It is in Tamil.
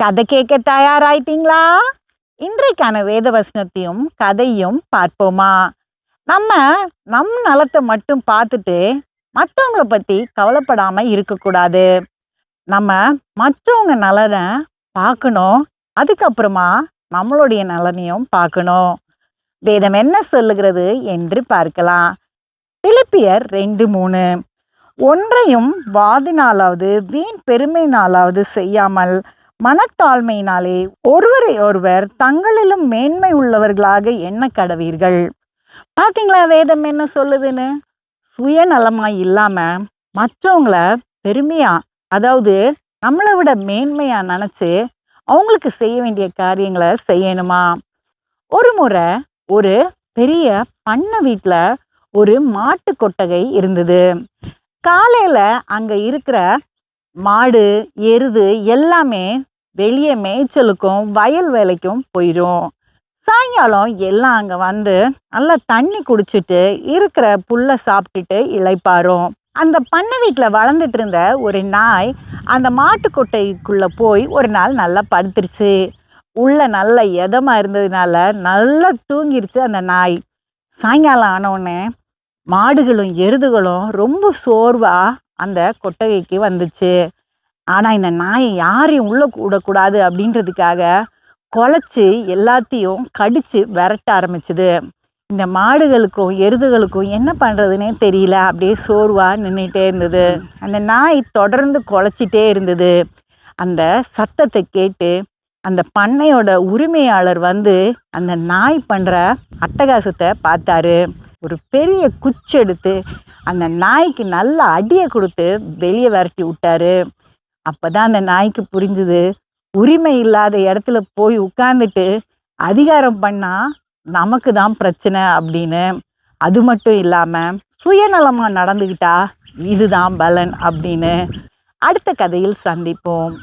கதை கேட்க தயாராயிட்டீங்களா? இன்றைக்கான வேத வசனத்தையும் கதையும் பார்ப்போமா? நம்ம நம் நலத்தை மட்டும் பார்த்துட்டு மற்றவங்கள பற்றி கவலைப்படாம இருக்கக்கூடாது. நம்ம மற்றவங்க நலனை பார்க்கணும். அதுக்கப்புறமா நம்மளுடைய நலனையும் பார்க்கணும். வேதம் என்ன சொல்லுகிறது என்று பார்க்கலாம். பிலிப்பியர் ரெண்டு மூணு. ஒன்றையும் வாதினாலாவது வீண் பெருமையினாலாவது செய்யாமல் மனத்தாழ்மையினாலே ஒருவரை ஒருவர் தங்களிலும் மேன்மை உள்ளவர்களாக எண்ண கடவீர்கள் பார்த்தீங்களா வேதம் என்ன சொல்லுதுன்னு? சுயநலமாக இல்லாம மற்றவங்கள பெருமையா அதாவது நம்மளை விட மேன்மையா நினைச்சு அவங்களுக்கு செய்ய வேண்டிய காரியங்களை செய்யணுமா? ஒரு முறை ஒரு பெரிய பண்ணை வீட்டில் ஒரு மாட்டு கொட்டகை இருந்தது. காலையில் அங்கே இருக்கிற மாடு எருது எல்லாமே வெளியே மேய்ச்சலுக்கும் வயல் வேலைக்கும் போயிடும் சாயங்காலம் எல்லாம் அங்கே வந்து நல்லா தண்ணி குடிச்சிட்டு இருக்கிற புல்லை சாப்பிட்டுட்டு இளைப்பாரும். அந்த பண்ணை வீட்டில் வளர்ந்துட்டு இருந்த ஒரு நாய் அந்த மாட்டு கொட்டைக்குள்ளே போய் ஒரு நாள் நல்லா படுத்துருச்சு. உள்ளே நல்ல எதமாக இருந்ததுனால நல்லா தூங்கிருச்சு அந்த நாய். சாயங்காலம் ஆனவுடனே மாடுகளும் எருதுகளும் ரொம்ப சோர்வாக அந்த கொட்டகைக்கு வந்துச்சு. ஆனால் இந்த நாயை யாரையும் உள்ளே விடக்கூடாது அப்படின்றதுக்காக குலைச்சி எல்லாத்தையும் கடித்து விரட்ட ஆரம்பிச்சுது. இந்த மாடுகளுக்கும் எருதுகளுக்கும் என்ன பண்ணுறதுனே தெரியல. அப்படியே சோர்வாக நின்றுட்டே இருந்தது. அந்த நாய் தொடர்ந்து குலைச்சிட்டே இருந்தது. அந்த சத்தத்தை கேட்டு அந்த பண்ணையோட உரிமையாளர் வந்து அந்த நாய் பண்ணுற அட்டகாசத்தை பார்த்தாரு. ஒரு பெரிய குச்சி எடுத்து அந்த நாய்க்கு நல்ல அடியை கொடுத்து வெளியே விரட்டி விட்டாரு. அப்போ தான் அந்த நாய்க்கு புரிஞ்சுது. உரிமை இல்லாத இடத்துல போய் உட்காந்துட்டு அதிகாரம் பண்ணால் நமக்கு தான் பிரச்சனை அப்படின்னு. அது மட்டும் இல்லாமல் சுயநலமாக நடந்துக்கிட்டா இதுதான் பலன் அப்படின்னு. அடுத்த கதையில் சந்திப்போம்.